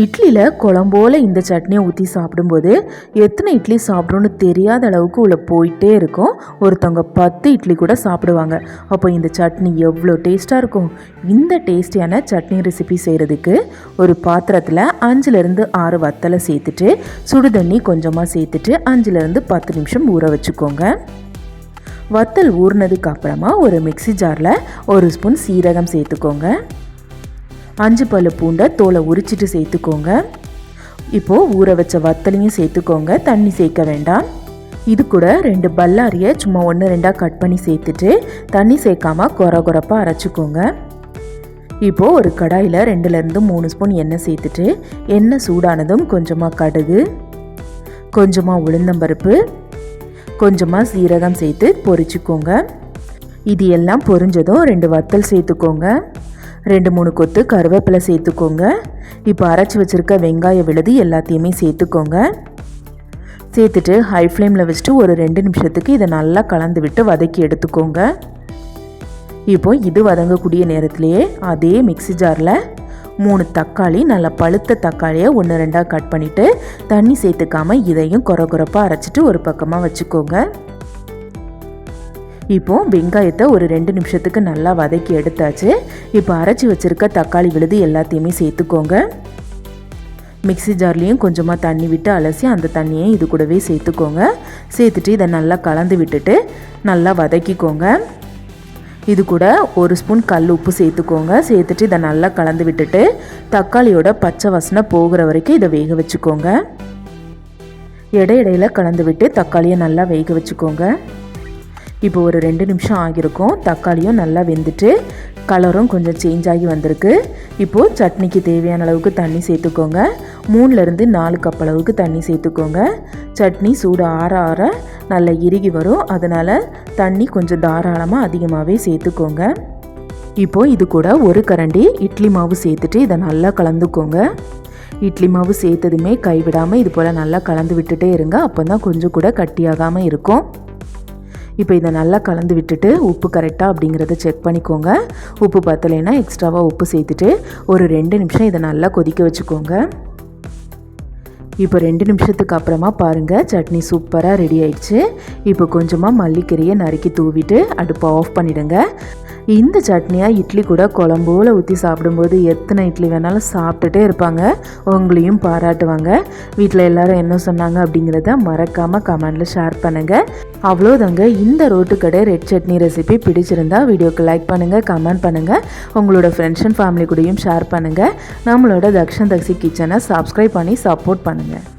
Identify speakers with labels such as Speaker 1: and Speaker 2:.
Speaker 1: இட்லியில் குழம்போல இந்த சட்னியை ஊற்றி சாப்பிடும்போது எத்தனை இட்லி சாப்பிட்றோன்னு தெரியாத அளவுக்கு உள்ளே போயிட்டே இருக்கும். ஒருத்தவங்க பத்து இட்லி கூட சாப்பிடுவாங்க. அப்போ இந்த சட்னி எவ்வளோ டேஸ்ட்டாக இருக்கும்? இந்த டேஸ்டியான சட்னி ரெசிபி செய்கிறதுக்கு ஒரு பாத்திரத்தில் அஞ்சுலேருந்து ஆறு வத்தலை சேர்த்துட்டு சுடு தண்ணி கொஞ்சமாக சேர்த்துட்டு அஞ்சுலேருந்து பத்து நிமிஷம் ஊற வச்சுக்கோங்க. வத்தல் ஊறினதுக்கு அப்புறமா ஒரு மிக்ஸி ஜாரில் ஒரு ஸ்பூன் சீரகம் சேர்த்துக்கோங்க. அஞ்சு பல்லு பூண்டை தோலை உரிச்சிட்டு சேர்த்துக்கோங்க. இப்போது ஊற வச்ச வத்தலையும் சேர்த்துக்கோங்க. தண்ணி சேர்க்க வேண்டாம். இது கூட ரெண்டு பல்லாரியை சும்மா ஒன்று ரெண்டாக கட் பண்ணி சேர்த்துட்டு தண்ணி சேர்க்காம கொர கொரப்பாக அரைச்சிக்கோங்க. இப்போது ஒரு கடாயில் ரெண்டுலேருந்து மூணு ஸ்பூன் எண்ணெய் சேர்த்துட்டு எண்ணெய் சூடானதும் கொஞ்சமாக கடுகு கொஞ்சமாக உளுந்தம்பருப்பு கொஞ்சமாக சீரகம் சேர்த்து பொரிச்சுக்கோங்க. இது எல்லாம் பொரிஞ்சதும் ரெண்டு வத்தல் சேர்த்துக்கோங்க. ரெண்டு மூணு கொத்து கருவேப்பிலை சேர்த்துக்கோங்க. இப்போ அரைச்சி வச்சுருக்க வெங்காய விழுது எல்லாத்தையுமே சேர்த்துக்கோங்க. சேர்த்துட்டு ஹை ஃப்ளேமில் வச்சுட்டு ஒரு ரெண்டு நிமிஷத்துக்கு இதை நல்லா கலந்து விட்டு வதக்கி எடுத்துக்கோங்க. இப்போ இது வதங்கக்கூடிய நேரத்திலேயே அதே மிக்சி ஜாரில் மூணு தக்காளி நல்லா பழுத்த தக்காளியை ஒன்று ரெண்டாக கட் பண்ணிவிட்டு தண்ணி சேர்த்துக்காமல் இதையும் குறை குறைப்பாக அரைச்சிட்டு ஒரு பக்கமாக வச்சுக்கோங்க. இப்போ வெங்காயத்தை ஒரு ரெண்டு நிமிஷத்துக்கு நல்லா வதக்கி எடுத்தாச்சு. இப்போ அரைச்சி வச்சுருக்க தக்காளி விழுது எல்லாத்தையுமே சேர்த்துக்கோங்க. மிக்சி ஜார்லேயும் கொஞ்சமாக தண்ணி விட்டு அலசி அந்த தண்ணியை இது கூடவே சேர்த்துக்கோங்க. சேர்த்துட்டு இதை நல்லா கலந்து விட்டுட்டு நல்லா வதக்கிக்கோங்க. இது கூட ஒரு ஸ்பூன் கல் உப்பு சேர்த்துக்கோங்க. சேர்த்துட்டு இதை நல்லா கலந்து விட்டுட்டு தக்காளியோட பச்சை வசனை போகிற வரைக்கும் இதை வேக வச்சுக்கோங்க. இடையிடையில் கலந்து விட்டு தக்காளியை நல்லா வேக வச்சுக்கோங்க. இப்போ ஒரு ரெண்டு நிமிஷம் ஆகியிருக்கும். தக்காளியும் நல்லா வெந்துட்டு கலரும் கொஞ்சம் சேஞ்ச் ஆகி வந்திருக்கு. இப்போது சட்னிக்கு தேவையான அளவுக்கு தண்ணி சேர்த்துக்கோங்க. மூணுலேருந்து நாலு கப் அளவுக்கு தண்ணி சேர்த்துக்கோங்க. சட்னி சூடு ஆற ஆற நல்லா இறுகி வரும். அதனால் தண்ணி கொஞ்சம் தாராளமாக அதிகமாகவே சேர்த்துக்கோங்க. இப்போது இது கூட ஒரு கரண்டி இட்லி மாவு சேர்த்துட்டு இதை நல்லா கலந்துக்கோங்க. இட்லி மாவு சேர்த்ததுமே கைவிடாமல் இது போல் நல்லா கலந்து விட்டுட்டே இருங்க. அப்போ தான் கொஞ்சம் கூட கட்டியாகாமல் இருக்கும். இப்போ இதை நல்லா கலந்து விட்டுட்டு உப்பு கரெக்டாக அப்படிங்கிறத செக் பண்ணிக்கோங்க. உப்பு பத்தலைன்னா எக்ஸ்ட்ராவாக உப்பு சேர்த்துட்டு ஒரு ரெண்டு நிமிஷம் இதை நல்லா கொதிக்க வச்சுக்கோங்க. இப்போ ரெண்டு நிமிஷத்துக்கு அப்புறமா பாருங்கள் சட்னி சூப்பராக ரெடி ஆயிடுச்சு. இப்போ கொஞ்சமாக மல்லிக்கீரையை நறுக்கி தூவிட்டு அடுப்பை ஆஃப் பண்ணிவிடுங்க இந்த சட்னியாக இட்லி கூட குழம்போல ஊற்றி சாப்பிடும்போது எத்தனை இட்லி வேணாலும் சாப்பிட்டுட்டே இருப்பாங்க. உங்களையும் பாராட்டுவாங்க. வீட்டில் எல்லாரும் என்ன சொன்னாங்க அப்படிங்கிறத மறக்காமல் கமெண்டில் ஷேர் பண்ணுங்கள் அவ்வளோதாங்க. இந்த ரோட்டு கடை ரெட் சட்னி ரெசிபி பிடிச்சிருந்தா வீடியோக்கு லைக் பண்ணுங்கள் கமெண்ட் பண்ணுங்கள் உங்களோட ஃப்ரெண்ட்ஸ் அண்ட் ஃபேமிலி கூடயும் ஷேர் பண்ணுங்கள் நம்மளோட தக்ஷன் தக்ஷி கிச்சனை சப்ஸ்கிரைப் பண்ணி சப்போர்ட் பண்ணுங்கள்